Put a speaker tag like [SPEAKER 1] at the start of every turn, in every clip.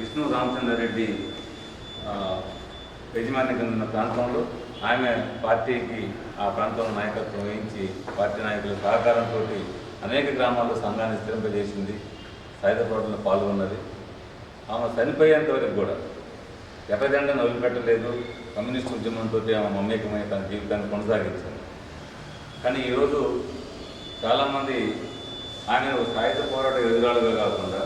[SPEAKER 1] విష్ణు రామచంద్రారెడ్డి ఆ, యజమాని కింద ఉన్న ప్రాంతంలో ఆమె పార్టీకి ఆ ప్రాంతంలో నాయకత్వం వహించి పార్టీ నాయకుల సహకారంతో అనేక గ్రామాల్లో సంఘాన్ని స్థిరింపజేసింది. సాయుధ పోరాటంలో పాల్గొన్నది. ఆమె చనిపోయేంత వరకు కూడా ఎర్రజెండాను వదిలిపెట్టలేదు. కమ్యూనిస్ట్ ఉద్యమంతో ఆమె మమేకమై తన జీవితాన్ని కొనసాగించింది. కానీ ఈరోజు చాలామంది ఆమె సాయుధ పోరాట ఎదురాలుగా కాకుండా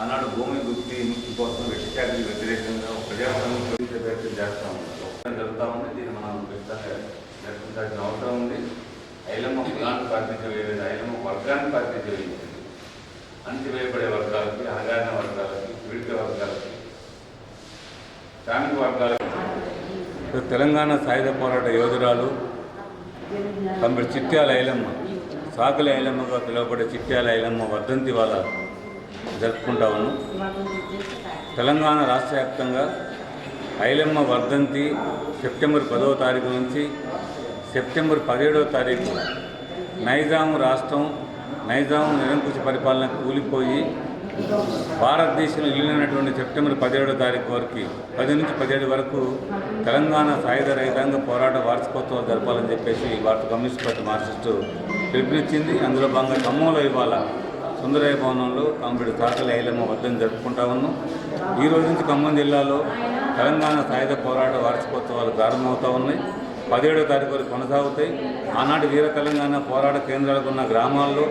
[SPEAKER 1] ఆనాడు భూమి గుర్తి ముక్తి కోసం వెట్టిచాటికి వ్యతిరేకంగా ఒక ప్రజాస్వామ్యం ప్రవేశ ప్రయత్నం చేస్తూ ఉన్నారు జరుగుతూ ఉంది దీన్ని మనం నిర్వహించాల్సిన అవసరం ఉంది. ఐలమ్మ కులాన్ని వేయలేదు ఐలమ్మ వర్గాన్ని వేయించింది అణచివేయబడే వర్గాలకి అణగారిన వర్గాలకి పీడిత వర్గాలకి శ్రామిక వర్గాలకి. తెలంగాణ సాయుధ పోరాట యోధురాలు తమ చిట్యాల ఐలమ్మ సాకుల ఐలమ్మగా పిలువబడే చిట్యాల ఐలమ్మ వర్ధంతి వాళ్ళ జరుపుకుంటా ఉన్నాం తెలంగాణ రాష్ట్ర వ్యాప్తంగా ఐలమ్మ వర్ధంతి సెప్టెంబర్ పదవ తారీఖు నుంచి సెప్టెంబర్ పదిహేడవ తారీఖు నైజాం రాష్ట్రం నైజాం నిరంకుశ పరిపాలన కూలిపోయి భారతదేశంలో వెళ్ళినటువంటి సెప్టెంబర్ పదిహేడవ తారీఖు వరకు పది నుంచి పదిహేడు వరకు తెలంగాణ సాయుధ రైతాంగ పోరాట వార్షికోత్సవాలు జరపాలని చెప్పేసి భారత కమ్యూనిస్ట్ పార్టీ మార్క్సిస్టు పిలుపునిచ్చింది. అందులో భాగంగా ఖమ్మంలో ఇవాళ సుందరయ్య భవనంలో కాంబిడి తాకలి ఐలమ్మ వద్దని జరుపుకుంటా ఉన్నాం. ఈ రోజు నుంచి ఖమ్మం జిల్లాలో తెలంగాణ సాయుధ పోరాట వార్షికోత్సవాలు ప్రారంభమవుతూ ఉన్నాయి. పదిహేడో తారీఖు వరకు కొనసాగుతాయి. ఆనాటి వీర తెలంగాణ పోరాట కేంద్రాలకు ఉన్న గ్రామాల్లో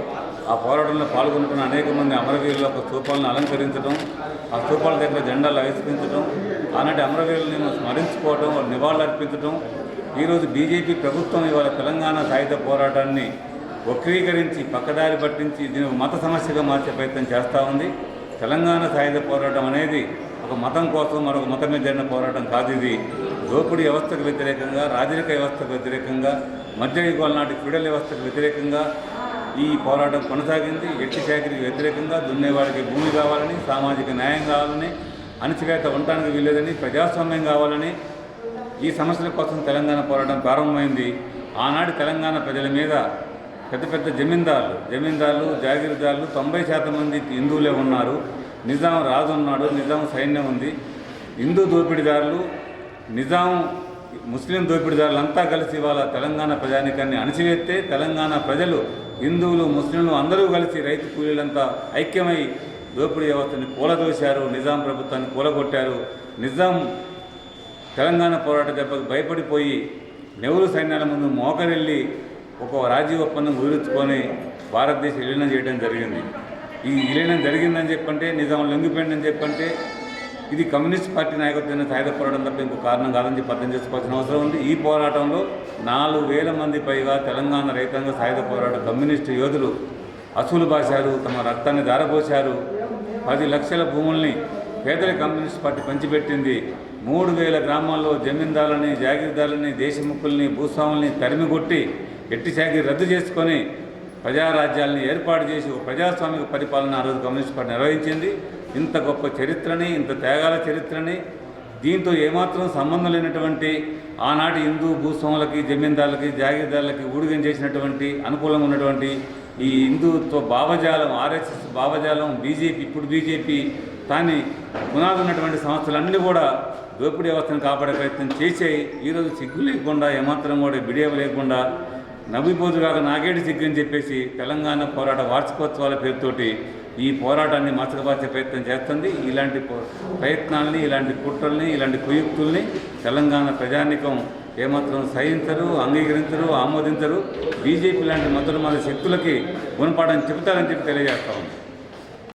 [SPEAKER 1] ఆ పోరాటంలో పాల్గొంటున్న అనేక మంది అమరవీరుల యొక్క స్థూపాలను అలంకరించడం ఆ స్థూపాల దగ్గర జెండాలు ఆవిష్కరించడం ఆనాటి అమరవీరులను స్మరించుకోవడం వాళ్ళు నివాళులు అర్పించడం ఈరోజు బీజేపీ ప్రభుత్వం ఇవాళ తెలంగాణ సాయుధ పోరాటాన్ని వక్రీకరించి పక్కదారి పట్టించి దీని ఒక మత సమస్యగా మార్చే ప్రయత్నం చేస్తూ ఉంది. తెలంగాణ సాయుధ పోరాటం అనేది ఒక మతం కోసం మరొక మతం మీద జరిగిన పోరాటం కాదు ఇది. దోపిడీ వ్యవస్థకు వ్యతిరేకంగా రాజరిక వ్యవస్థకు వ్యతిరేకంగా మధ్యయుగాల నాటి ఫిడల్ వ్యవస్థకు వ్యతిరేకంగా ఈ పోరాటం కొనసాగింది. ఎట్టి శాఖకి వ్యతిరేకంగా దున్నేవాడికి భూమి కావాలని సామాజిక న్యాయం కావాలని అణచివేత ఉండటానికి వీల్లేదని ప్రజాస్వామ్యం కావాలని ఈ సమస్యల కోసం తెలంగాణ పోరాటం ప్రారంభమైంది. ఆనాటి తెలంగాణ ప్రజల మీద పెద్ద పెద్ద జమీందారులు జమీందారులు జాగీర్దారులు తొంభై శాతం మంది హిందువులే ఉన్నారు. నిజాం రాజు ఉన్నాడు నిజాం సైన్యం ఉంది. హిందూ దోపిడీదారులు నిజాం ముస్లిం దోపిడీదారులు అంతా కలిసి ఇవాళ తెలంగాణ ప్రజానికాన్ని అణచివేస్తే తెలంగాణ ప్రజలు హిందువులు ముస్లింలు అందరూ కలిసి రైతు కూలీలంతా ఐక్యమై దోపిడీ వ్యవస్థని కూలదోశారు నిజాం ప్రభుత్వాన్ని కూలగొట్టారు. నిజాం తెలంగాణ పోరాట దెబ్బకు భయపడిపోయి నెహ్రూ సైన్యాల ముందు మోకరెళ్ళి ఒక రాజీవ్ ఒప్పందం కుదుర్చుకొని భారతదేశం విలీనం చేయడం జరిగింది. ఈ విలీనం జరిగిందని చెప్పంటే నిజాం లొంగిపోయిందని చెప్పంటే ఇది కమ్యూనిస్ట్ పార్టీ నాయకత్వాన్ని సాయుధ పోరాటం తప్ప ఇంకో కారణం కాదని చెప్పి అర్థం చేసుకోవాల్సిన అవసరం ఉంది. ఈ పోరాటంలో నాలుగు వేల మంది పైగా తెలంగాణ రైతాంగ సాయుధ పోరాట కమ్యూనిస్టు యోధులు అసూలు బాశారు తమ రక్తాన్ని దారపోశారు పది లక్షల భూముల్ని పేదల కమ్యూనిస్ట్ పార్టీ పంచిపెట్టింది. మూడు వేల గ్రామాల్లో జమీందారులని జాగీర్దారులని దేశముఖుల్ని భూస్వాముల్ని తరిమికొట్టి ఎట్టి శాఖ రద్దు చేసుకొని ప్రజారాజ్యాలను ఏర్పాటు చేసి ఒక ప్రజాస్వామిక పరిపాలన ఆ రోజు కమ్యూనిస్ట్ పార్టీ నిర్వహించింది. ఇంత గొప్ప చరిత్రని ఇంత త్యాగాల చరిత్రని దీంతో ఏమాత్రం సంబంధం లేనటువంటి ఆనాటి హిందూ భూస్వాములకి జమీందారులకి జాగీర్దారులకి ఊడిగం చేసినటువంటి అనుకూలంగా ఉన్నటువంటి ఈ హిందుత్వ భావజాలం ఆర్ఎస్ఎస్ భావజాలం బీజేపీ ఇప్పుడు బీజేపీ దాన్ని పునాది ఉన్నటువంటి సంస్థలన్నీ కూడా దోపిడీ వ్యవస్థను కాపాడే ప్రయత్నం చేసే ఈరోజు సిగ్గు లేకుండా ఏమాత్రం కూడా బిడియం లేకుండా నవ్విపోతు కాక నాగేటి సిగ్గు అని చెప్పేసి తెలంగాణ పోరాట వార్షికోత్సవాల పేరుతోటి ఈ పోరాటాన్ని మచ్చకపరిచే ప్రయత్నం చేస్తుంది. ఇలాంటి ప్రయత్నాలని ఇలాంటి కుట్రల్ని ఇలాంటి కుయుక్తుల్ని తెలంగాణ ప్రజానికం ఏమాత్రం సహించరు అంగీకరించరు ఆమోదించరు. బీజేపీ లాంటి మతోన్మాద శక్తులకి గుణపాఠం చెబుతారని చెప్పి తెలియజేస్తా ఉంది